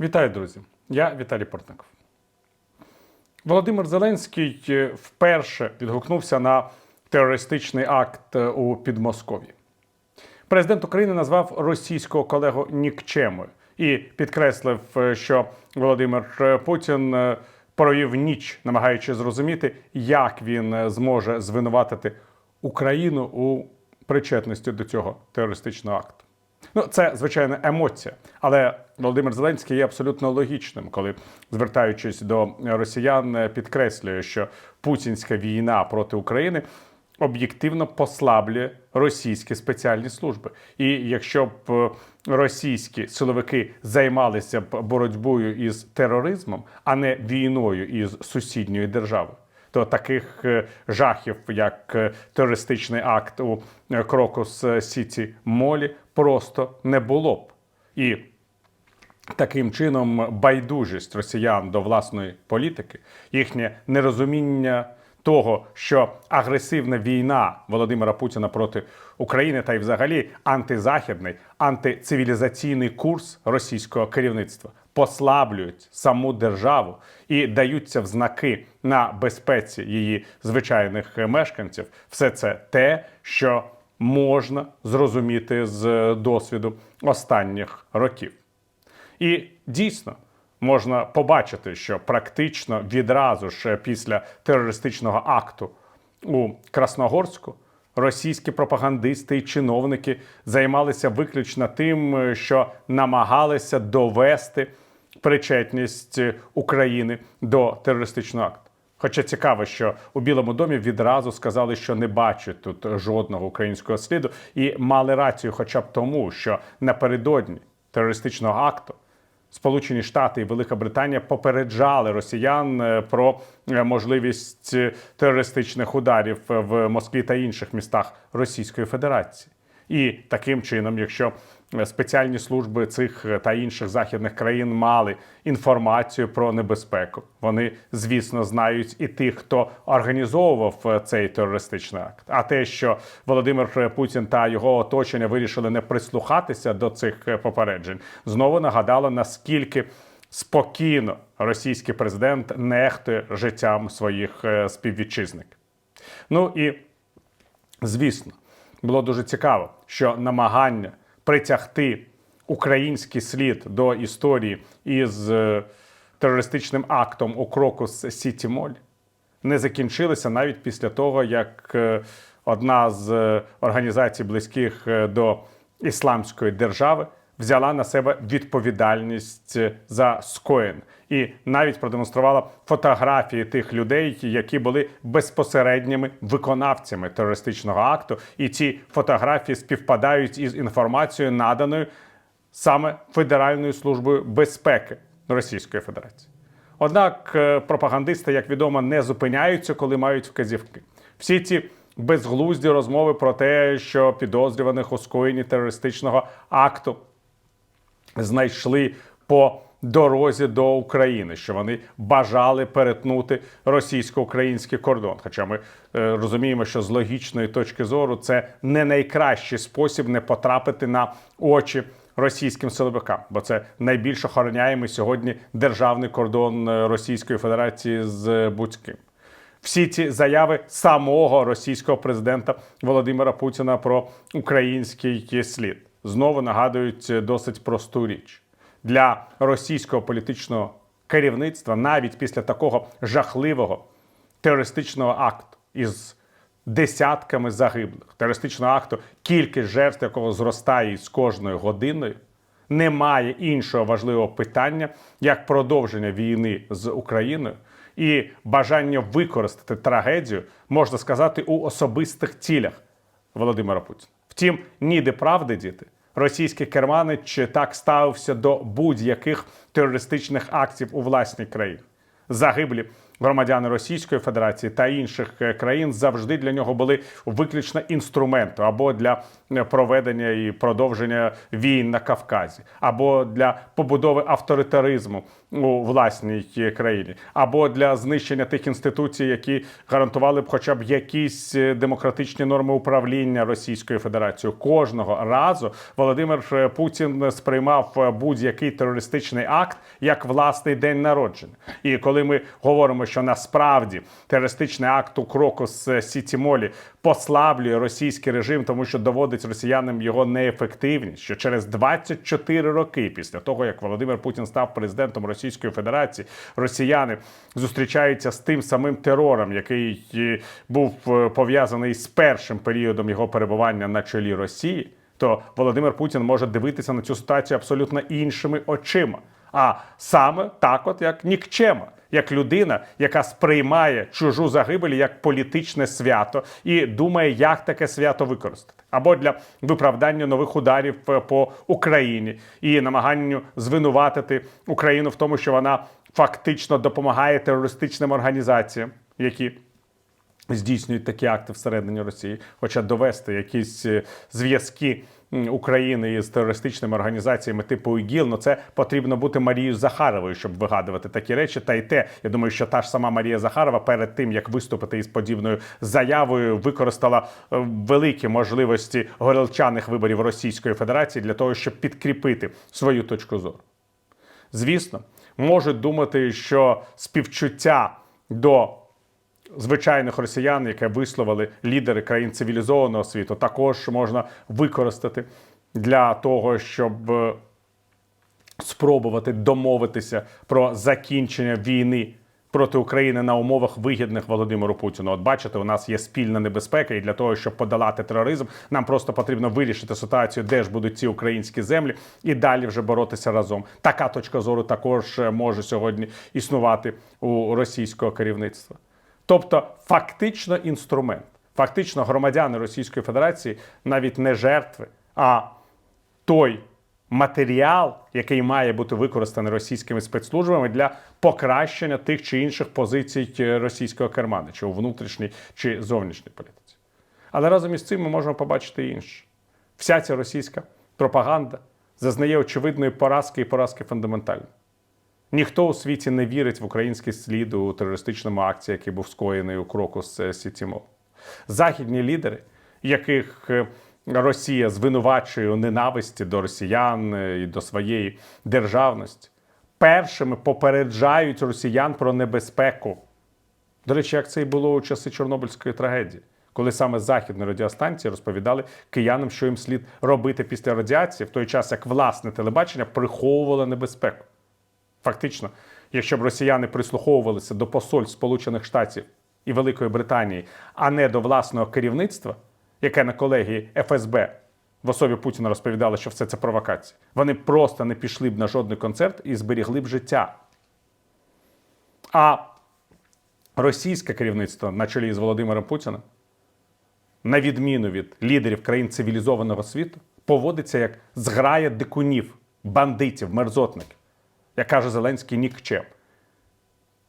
Вітаю, друзі! Я Віталій Портников. Володимир Зеленський е, вперше відгукнувся на терористичний акт е, у Підмосков'ї. Президент України назвав російського колегу нікчемою і підкреслив, е, що Володимир Путін провів ніч, намагаючись зрозуміти, як він зможе звинуватити Україну у причетності до цього терористичного акту. Ну, це звичайно емоція, але Володимир Зеленський є абсолютно логічним, коли звертаючись до росіян, підкреслює, що путінська війна проти України об'єктивно послаблює російські спеціальні служби. І якщо б е, російські силовики займалися б боротьбою із тероризмом, а не війною із сусідньою державою, то таких е, жахів, як е, терористичний акт у Крокус Сіті Молі, просто не було б. І таким чином байдужість росіян до власної політики, їхнє нерозуміння того, що агресивна війна Володимира Путіна проти України та й взагалі антизахідний, антицивілізаційний курс російського керівництва послаблюють саму державу і даються в знаки на безпеці її звичайних мешканців. Все це те, що можна зрозуміти з досвіду останніх років. І дійсно можна побачити, що практично відразу ж після терористичного акту у Красногорську російські пропагандисти і чиновники займалися виключно тим, що намагалися довести причетність України до терористичного акту. Хоча цікаво, що у Білому домі відразу сказали, що не бачать тут жодного українського сліду, і мали рацію, хоча б тому, що напередодні терористичного акту Сполучені Штати і Велика Британія попереджали росіян е, про е, можливість е, терористичних ударів в Москві та інших містах Російської Федерації. І таким чином, якщо спеціальні служби цих та інших західних країн мали інформацію про небезпеку, вони, звісно, знають і тих, хто організовував цей терористичний акт. А те, що Володимир Путін та його оточення вирішили не прислухатися до цих попереджень, знову нагадало наскільки спокійно російський президент нехтує життям своїх е, співвітчизників. Ну і звісно було дуже цікаво, що намагання притягти український слід до історії із е, терористичним актом у Крокус Сіті Моль не закінчилися навіть після того, як е, одна з е, організацій близьких до ісламської держави взяла на себе відповідальність е, за скоєн і навіть продемонструвала фотографії тих людей, які були безпосередніми виконавцями терористичного акту. І ці фотографії співпадають із інформацією, наданою саме Федеральною службою безпеки Російської Федерації. Однак е, пропагандисти, як відомо, не зупиняються, коли мають вказівки. Всі ці безглузді розмови про те, що підозрюваних у скоєнні терористичного акту знайшли по дорозі до України, що вони бажали перетнути російсько-український кордон. Хоча ми е, розуміємо, що з логічної точки зору це не найкращий спосіб не потрапити на очі російським силовикам, бо це найбільш охороняємий сьогодні державний кордон е, Російської Федерації з Буцьким. Всі ці заяви самого російського президента Володимира Путіна про український слід знову нагадують досить просту річ для російського політичного керівництва, навіть після такого жахливого терористичного акту із десятками загиблих, терористичного акту, кількість жертв якого зростає з кожною годиною. Немає іншого важливого питання, як продовження війни з Україною і бажання використати трагедію, можна сказати, у особистих цілях Володимира Путіна. Втім, ніде правди діти. Російський керманич так ставився до будь-яких терористичних актів у власній країні. Загиблі громадяни Російської Федерації та інших е, країн завжди для нього були виключно інструментом або для е, проведення і продовження війн на Кавказі, або для побудови авторитаризму у власній е, країні, або для знищення тих інституцій, які гарантували б хоча б якісь демократичні норми управління Російською Федерацією. Кожного разу Володимир Путін сприймав будь-який терористичний акт як власний день народження. І коли ми говоримо, що насправді терористичний акт у Крокус е, Сіті Молі послаблює російський режим, тому що доводить росіянам його неефективність, що через 24 роки після того, як Володимир Путін став президентом Російської Федерації, росіяни зустрічаються з тим самим терором, який е, був е, пов'язаний з першим періодом його перебування на чолі Росії, то Володимир Путін може дивитися на цю ситуацію абсолютно іншими очима. А саме так, от як нікчема, як людина, яка сприймає чужу загибель як політичне свято і думає, як таке свято використати, або для виправдання нових ударів е, по Україні і намаганню звинуватити Україну в тому, що вона фактично допомагає терористичним організаціям, які здійснюють такі акти всередині Росії, хоча довести якісь е, зв'язки України із терористичними організаціями типу ІГІЛ, ну це потрібно бути Марією Захаровою, щоб вигадувати такі речі. Та й те, я думаю, що та ж сама Марія Захарова перед тим як виступити із подібною заявою, використала е, великі можливості горілчаних виборів Російської Федерації для того, щоб підкріпити свою точку зору. Звісно, можуть думати, що співчуття до звичайних росіян, яке висловили лідери країн цивілізованого світу, також можна використати для того, щоб е, спробувати домовитися про закінчення війни проти України на умовах вигідних Володимиру Путіну. От бачите, у нас є спільна небезпека, і для того, щоб подолати тероризм, нам просто потрібно вирішити ситуацію, де ж будуть ці українські землі, і далі вже боротися разом. Така точка зору також е, може сьогодні існувати у російського керівництва. Тобто, фактично інструмент, фактично громадяни Російської Федерації навіть не жертви, а той матеріал, який має бути використаний російськими спецслужбами для покращення тих чи інших позицій е, російського керманича у внутрішній чи зовнішній політиці. Але разом із цим ми можемо побачити інше. Вся ця російська пропаганда зазнає очевидної поразки і поразки фундаментальної. Ніхто у світі не вірить в український слід у терористичному акції, який був скоєний у Крокус Сітімол. Західні лідери, яких е, Росія звинувачує у ненависті до росіян е, і до своєї державності, першими попереджають росіян про небезпеку. До речі, як це і було у часи Чорнобильської трагедії, коли саме західні радіостанції розповідали киянам, що їм слід робити після радіації, в той час як власне телебачення приховувало небезпеку. Фактично, якщо б росіяни прислуховувалися до посольств Сполучених Штатів і Великої Британії, а не до власного керівництва, яке на колегії ФСБ в особі Путіна розповідало, що все це провокація, вони просто не пішли б на жодний концерт і зберігли б життя. А російське керівництво на чолі з Володимиром Путіним, на відміну від лідерів країн цивілізованого світу, поводиться як зграя дикунів, бандитів, мерзотників як каже Зеленський, нікчем.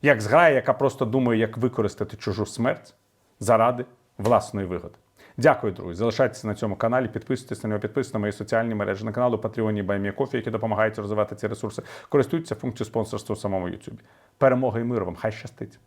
Як зграя, яка просто думає, як використати чужу смерть заради власної вигоди. Дякую, друзі. Залишайтеся на цьому каналі, підписуйтесь на нього, підписуйтесь на мої соціальні мережі на каналу Patreon Баймія Кофі, які допомагають розвивати ці ресурси. Користуйтеся функцією спонсорства у самому YouTube. Перемоги і миру вам! Хай щастить!